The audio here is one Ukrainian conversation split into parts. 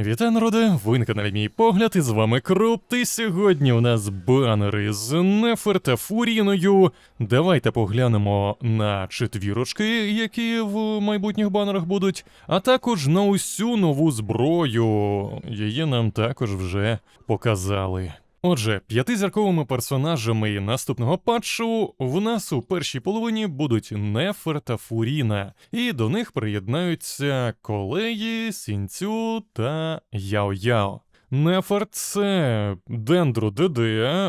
Вітаю, народи! Ви на каналі Мій Погляд, і з вами Круп. І сьогодні у нас банери з Нефер та Фуріною. Давайте поглянемо на четвірочки, які в майбутніх банерах будуть, а також на усю нову зброю. Її нам також вже показали. Отже, п'ятизірковими персонажами наступного патчу в нас у першій половині будуть Нефер та Фуріна, і до них приєднаються Колеї, Сінцю та Яо-Яо. Нефер це Дендру ДД,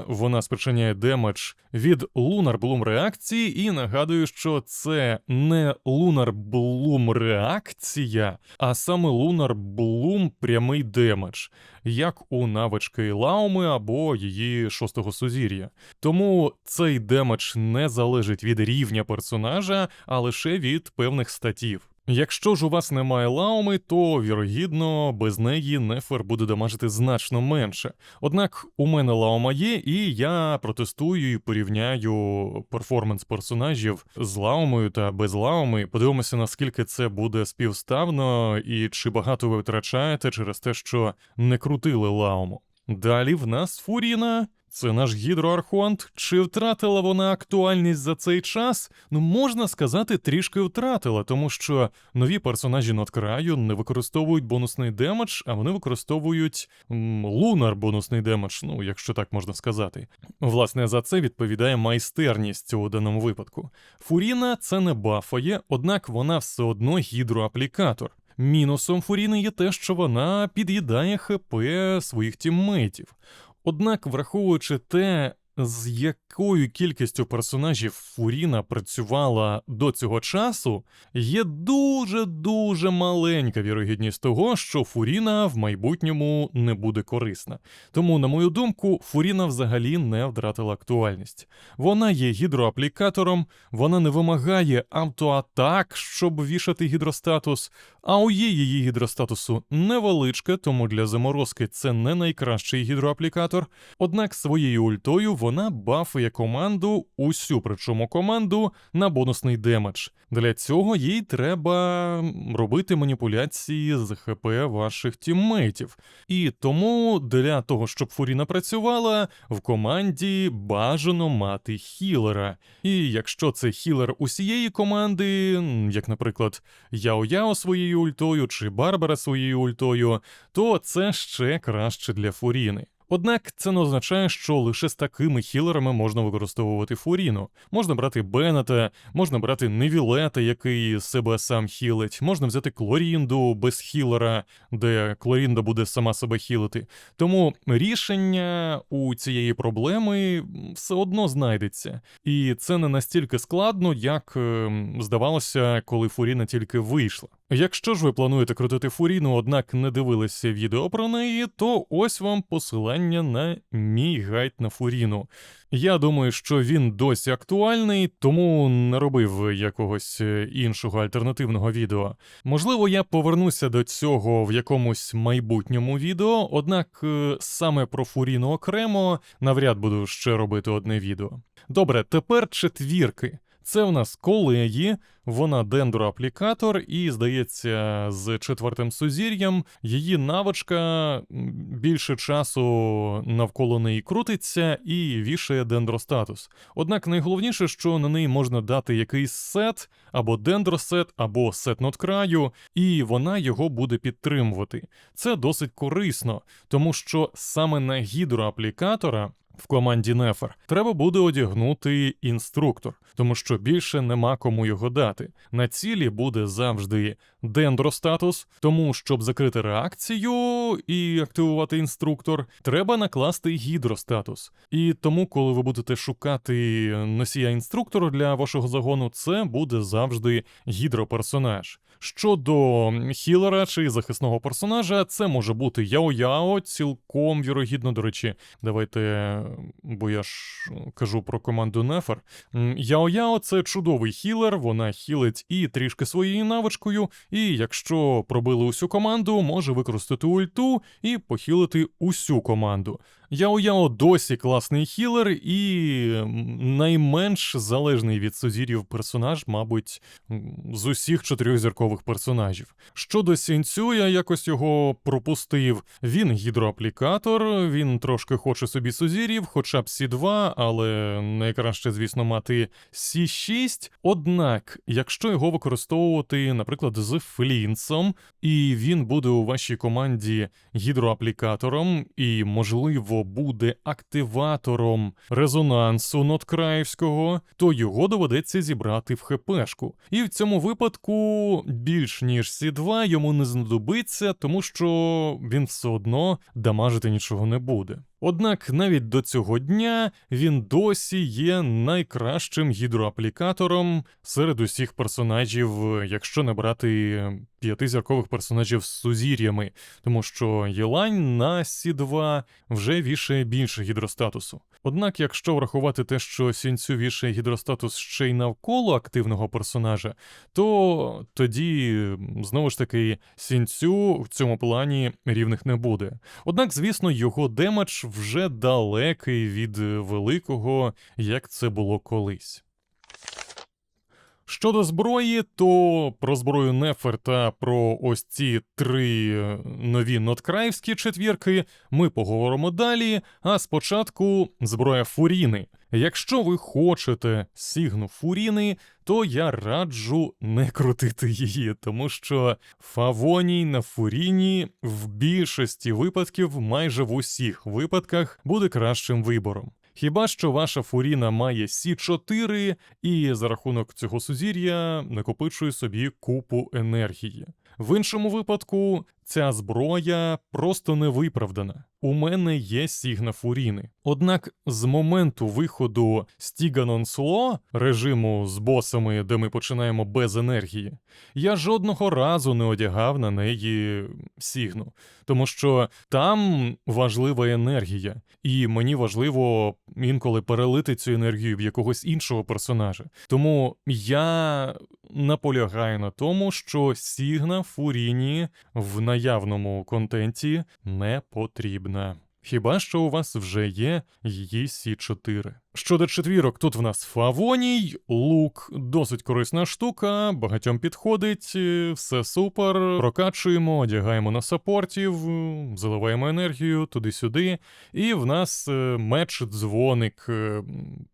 вона спричиняє демедж від Lunar Bloom реакції, і нагадую, що це не Lunar Bloom реакція, а саме Lunar Bloom прямий демедж, як у навички Лауми або її шостого сузір'я. Тому цей демедж не залежить від рівня персонажа, а лише від певних статів. Якщо ж у вас немає лауми, то вірогідно без неї нефер буде дамажити значно менше. Однак у мене лаума є, і я протестую і порівняю перформанс персонажів з лаумою та без лауми. Подивимося, наскільки це буде співставно і чи багато ви втрачаєте через те, що не крутили лауму. Далі в нас Фуріна. Це наш гідроархонт. Чи втратила вона актуальність за цей час? Ну, можна сказати, трішки втратила, тому що нові персонажі надкраю не використовують бонусний демедж, а вони використовують лунар бонусний демедж, ну, якщо так можна сказати. Власне, за це відповідає майстерність у даному випадку. Фуріна це не бафає, однак вона все одно гідроаплікатор. Мінусом Фуріни є те, що вона під'їдає ХП своїх тіммейтів. Однак, враховуючи те, з якою кількістю персонажів Фуріна працювала до цього часу, є дуже-дуже маленька вірогідність того, що Фуріна в майбутньому не буде корисна. Тому, на мою думку, Фуріна взагалі не втратила актуальність. Вона є гідроаплікатором, вона не вимагає автоатак, щоб вішати гідростатус, а у є її гідростатусу невеличке, тому для заморозки це не найкращий гідроаплікатор. Однак своєю ультою вона бафує команду, усю причому команду, на бонусний демедж. Для цього їй треба робити маніпуляції з ХП ваших тіммейтів. І тому для того, щоб Фуріна працювала, в команді бажано мати хілера. І якщо це хілер усієї команди, як, наприклад, Яо-Яо своєю ультою чи Барбара своєю ультою, то це ще краще для Фуріни. Однак це не означає, що лише з такими хілерами можна використовувати Фуріну. Можна брати Беннета, можна брати Невілета, який себе сам хілить, можна взяти Клорінду без хілера, де Клорінда буде сама себе хілити. Тому рішення у цієї проблеми все одно знайдеться. І це не настільки складно, як ем, здавалося, коли Фуріна тільки вийшла. Якщо ж ви плануєте крутити Фуріну, однак не дивилися відео про неї, то ось вам посилання на мій гайд на Фуріну. Я думаю, що він досі актуальний, тому не робив якогось е, іншого альтернативного відео. Можливо, я повернуся до цього в якомусь майбутньому відео, однак е, саме про Фуріну окремо навряд буду ще робити одне відео. Добре, тепер четвірки. Це у нас колеги, вона дендроаплікатор, і, здається, з четвертим сузір'ям її навичка більше часу навколо неї крутиться і вішає дендростатус. Однак найголовніше, що на неї можна дати якийсь сет, або дендросет, або сет ноткраю, і вона його буде підтримувати. Це досить корисно, тому що саме на гідроаплікатора в команді Нефер треба буде одягнути інструктор, тому що більше нема кому його дати. На цілі буде завжди дендростатус, тому щоб закрити реакцію і активувати інструктор, треба накласти гідростатус. І тому, коли ви будете шукати носія інструктору для вашого загону, це буде завжди гідроперсонаж. Щодо хілера чи захисного персонажа, це може бути Яо-Яо, цілком вірогідно, до речі, давайте, бо я ж кажу про команду Нефер. Яо-Яо це чудовий хілер, вона хілить і трішки своєю навичкою, і якщо пробили усю команду, може використати ульту і похилити усю команду. Яо-Яо досі класний хілер і найменш залежний від сузір'їв персонаж, мабуть, з усіх чотирьох зіркових персонажів. Щодо Сінцю, я якось його пропустив. Він гідроаплікатор, він трошки хоче собі сузір'їв, хоча б Сі2, але найкраще, звісно, мати Сі6. Однак, якщо його використовувати, наприклад, з Флінсом, і він буде у вашій команді гідроаплікатором, і, можливо, буде активатором резонансу Ноткраївського, то його доведеться зібрати в ХПшку. І в цьому випадку більш ніж Сі2 йому не знадобиться, тому що він все одно дамажити нічого не буде. Однак навіть до цього дня він досі є найкращим гідроаплікатором серед усіх персонажів, якщо не брати п'ятизіркових персонажів з сузір'ями, тому що Єлань на Сі2 вже вішає більше гідростатусу. Однак, якщо врахувати те, що Сінцю вішає гідростатус ще й навколо активного персонажа, то тоді знову ж таки Сінцю в цьому плані рівних не буде. Однак, звісно, його демедж вже далекий від великого, як це було колись. Щодо зброї, то про зброю Нефер та про ось ці три е, нові ноткраївські четвірки ми поговоримо далі. А спочатку зброя Фуріни. Якщо ви хочете сігну Фуріни, то я раджу не крутити її, тому що Фавоній на Фуріні в більшості випадків, майже в усіх випадках, буде кращим вибором. Хіба що ваша фуріна має Сі4 і за рахунок цього сузір'я накопичує собі купу енергії. В іншому випадку ця зброя просто не виправдана. У мене є Сігна Фуріни. Однак з моменту виходу Стіганон Сло, режиму з босами, де ми починаємо без енергії, я жодного разу не одягав на неї Сігну, тому що там важлива енергія, і мені важливо інколи перелити цю енергію в якогось іншого персонажа. Тому я наполягаю на тому, що Сігна Фуріні в наявному контенті не потрібна. Хіба що у вас вже є її Сі4. Щодо четвірок, тут в нас Фавоній, лук, досить корисна штука, багатьом підходить, е, все супер. Прокачуємо, одягаємо на саппортів, е, заливаємо енергію туди-сюди. І в нас е, меч дзвоник. Е,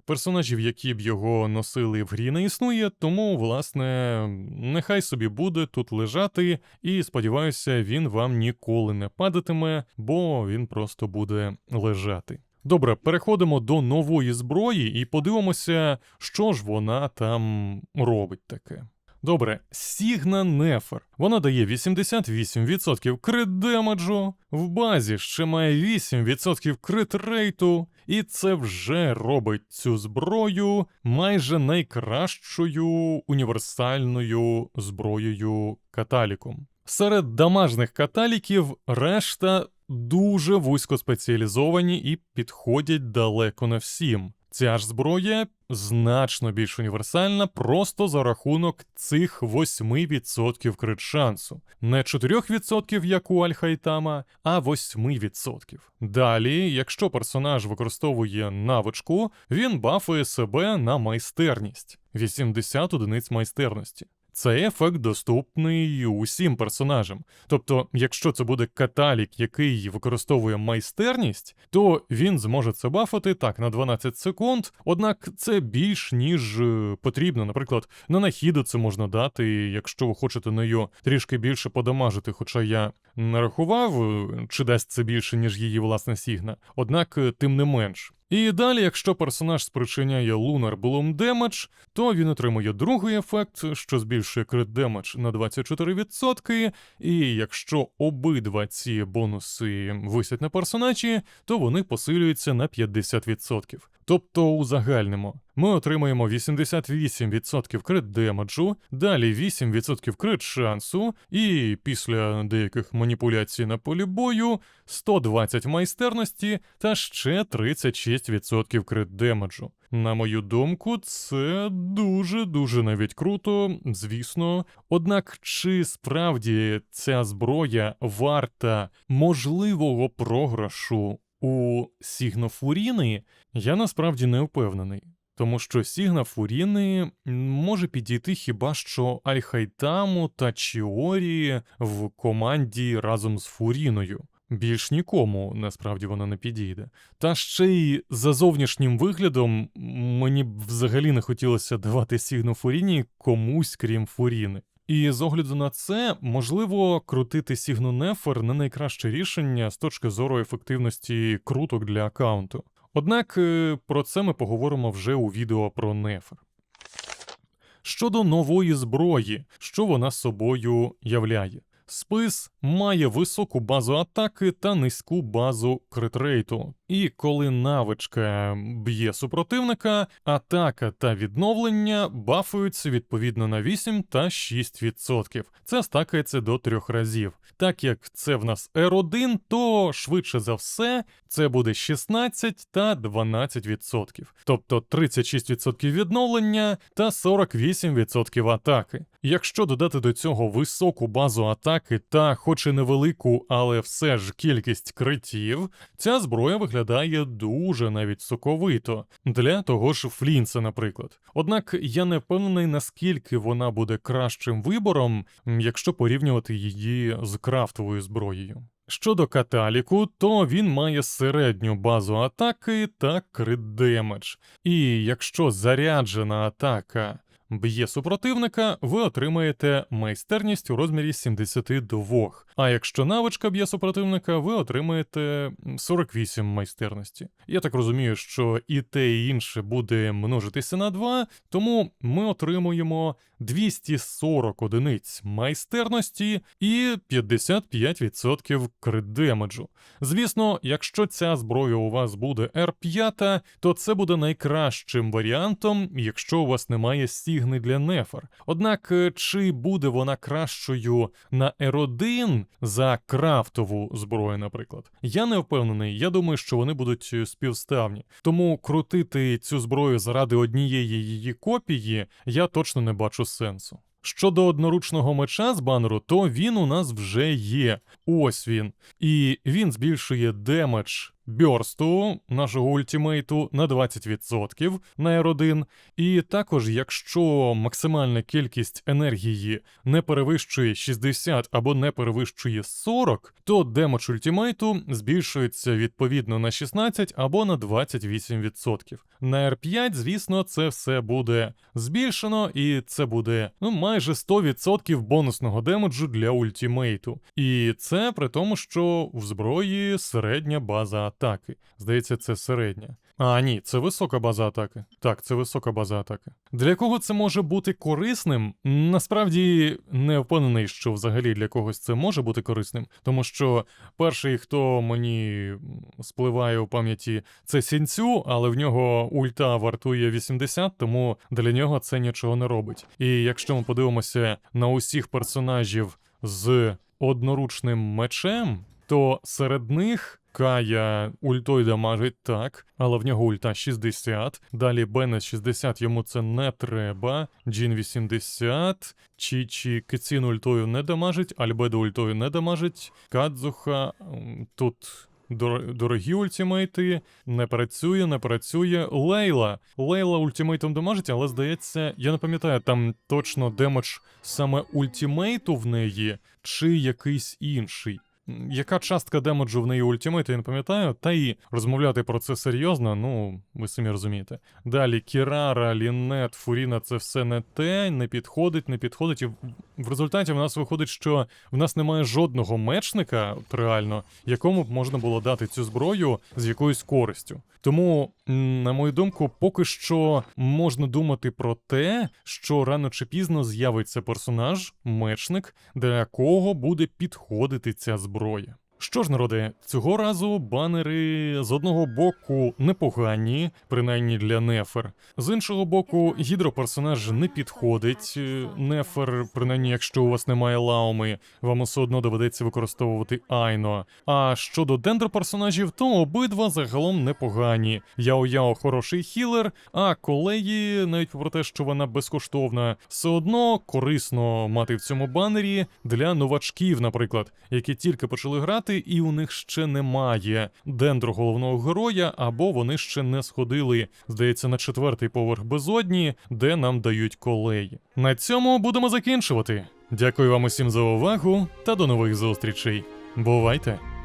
Персонажів, які б його носили в грі, не існує, тому, власне, нехай собі буде тут лежати, і сподіваюся, він вам ніколи не падатиме, бо він просто буде лежати. Добре, переходимо до нової зброї і подивимося, що ж вона там робить таке. Добре, Сігна Нефер. Вона дає 88% крит демеджу, в базі ще має 8% крит рейту, і це вже робить цю зброю майже найкращою універсальною зброєю каталіком. Серед дамажних каталіків решта дуже вузькоспеціалізовані і підходять далеко не всім. Ця ж зброя значно більш універсальна просто за рахунок цих 8% крит шансу. Не 4%, як у Альхайтама, а 8%. Далі, якщо персонаж використовує навичку, він бафує себе на майстерність 80 одиниць майстерності. Цей ефект доступний усім персонажам. Тобто, якщо це буде каталік, який використовує майстерність, то він зможе це бафати так на 12 секунд. Однак це більш ніж е, потрібно. Наприклад, на нахіду це можна дати, якщо ви хочете нею трішки більше подамажити. Хоча я не рахував, е, чи дасть це більше, ніж її власне сігна. Однак, е, тим не менш. І далі, якщо персонаж спричиняє Lunar Bloom Damage, то він отримує другий ефект, що збільшує крит демедж на 24%, і якщо обидва ці бонуси висять на персонажі, то вони посилюються на 50%. Тобто узагальнимо, ми отримаємо 88% крит демеджу, далі 8% крит шансу, і після деяких маніпуляцій на полі бою 120 майстерності та ще 36% крит демеджу. На мою думку, це дуже-дуже навіть круто, звісно. Однак, чи справді ця зброя варта можливого програшу у Сігнофуріни я насправді не впевнений. Тому що Сігна Фуріни може підійти хіба що Альхайтаму та Чіорі в команді разом з Фуріною. Більш нікому насправді вона не підійде. Та ще й за зовнішнім виглядом мені б взагалі не хотілося давати Сігну Фуріні комусь крім Фуріни. І з огляду на це, можливо, крутити Сігну Нефер не найкраще рішення з точки зору ефективності круток для аккаунту. Однак е, про це ми поговоримо вже у відео про Нефер. Щодо нової зброї, що вона собою являє. Спис має високу базу атаки та низьку базу критрейту. І коли навичка б'є супротивника, атака та відновлення бафуються відповідно на 8 та 6%. Це стакається до трьох разів. Так як це в нас R1, то швидше за все це буде 16 та 12%. Тобто 36% відновлення та 48% атаки. Якщо додати до цього високу базу атаки та, хоч і невелику, але все ж кількість критів, ця зброя виглядає дуже навіть соковито для того ж Флінса, наприклад. Однак я не впевнений, наскільки вона буде кращим вибором, якщо порівнювати її з крафтовою зброєю. Щодо каталіку, то він має середню базу атаки та крит демедж. І якщо заряджена атака б'є супротивника, ви отримаєте майстерність у розмірі 72. А якщо навичка б'є супротивника, ви отримаєте 48 майстерності. Я так розумію, що і те, і інше буде множитися на 2, тому ми отримуємо 240 одиниць майстерності і 55% крит-демеджу. Звісно, якщо ця зброя у вас буде R5, то це буде найкращим варіантом, якщо у вас немає стігни для нефер. Однак, е, чи буде вона кращою на R1 за крафтову зброю, наприклад? Я не впевнений. Я думаю, що вони будуть е, співставні. Тому крутити цю зброю заради однієї її копії я точно не бачу сенсу. Щодо одноручного меча з банеру, то він у нас вже є. Ось він. І він збільшує демедж бьорсту нашого ультимейту на 20% на R1. І також, якщо максимальна кількість енергії не перевищує 60 або не перевищує 40, то демедж ультимейту збільшується відповідно на 16 або на 28%. На R5, звісно, це все буде збільшено, і це буде ну, майже 100% бонусного демеджу для ультимейту. І це при тому, що в зброї середня база атаки. Здається, це середня. А, ні, це висока база атаки. Так, це висока база атаки. Для кого це може бути корисним? Насправді не впевнений, що взагалі для когось це може бути корисним, тому що перший, хто мені спливає у пам'яті, це сінцю, але в нього ульта вартує 80, тому для нього це нічого не робить. І якщо ми подивимося на усіх персонажів з одноручним мечем, то серед них. Кая ультою дамажить так, але в нього ульта 60. Далі Бенес 60, йому це не треба. Джін 80. Чічі Кицін ультою не дамажить, Альбедо ультою не дамажить. Кадзуха тут. Дорогі ультимейти, не працює, не працює. Лейла. Лейла ультимейтом дамажить, але здається, я не пам'ятаю, там точно демедж саме ультимейту в неї, чи якийсь інший. Яка частка демеджу в неї ультимейту, я не пам'ятаю, та і розмовляти про це серйозно, ну, ви самі розумієте. Далі Кірара, Лінет, Фуріна це все не те, не підходить, не підходить. І в- результаті в нас виходить, що в нас немає жодного мечника, реально, якому б можна було дати цю зброю з якоюсь користю. Тому, на мою думку, поки що можна думати про те, що рано чи пізно з'явиться персонаж, мечник, для якого буде підходити ця зброя зброї. Що ж, народи, цього разу банери з одного боку непогані, принаймні для Нефер. З іншого боку, гідроперсонаж не підходить. Е, Нефер, принаймні, якщо у вас немає лауми, вам все одно доведеться використовувати Айно. А щодо дендроперсонажів, то обидва загалом непогані. Яо-Яо хороший хілер, а колеї, навіть попри те, що вона безкоштовна, все одно корисно мати в цьому банері для новачків, наприклад, які тільки почали грати карти, і у них ще немає дендру головного героя, або вони ще не сходили, здається, на четвертий поверх безодні, де нам дають колей. На цьому будемо закінчувати. Дякую вам усім за увагу та до нових зустрічей. Бувайте!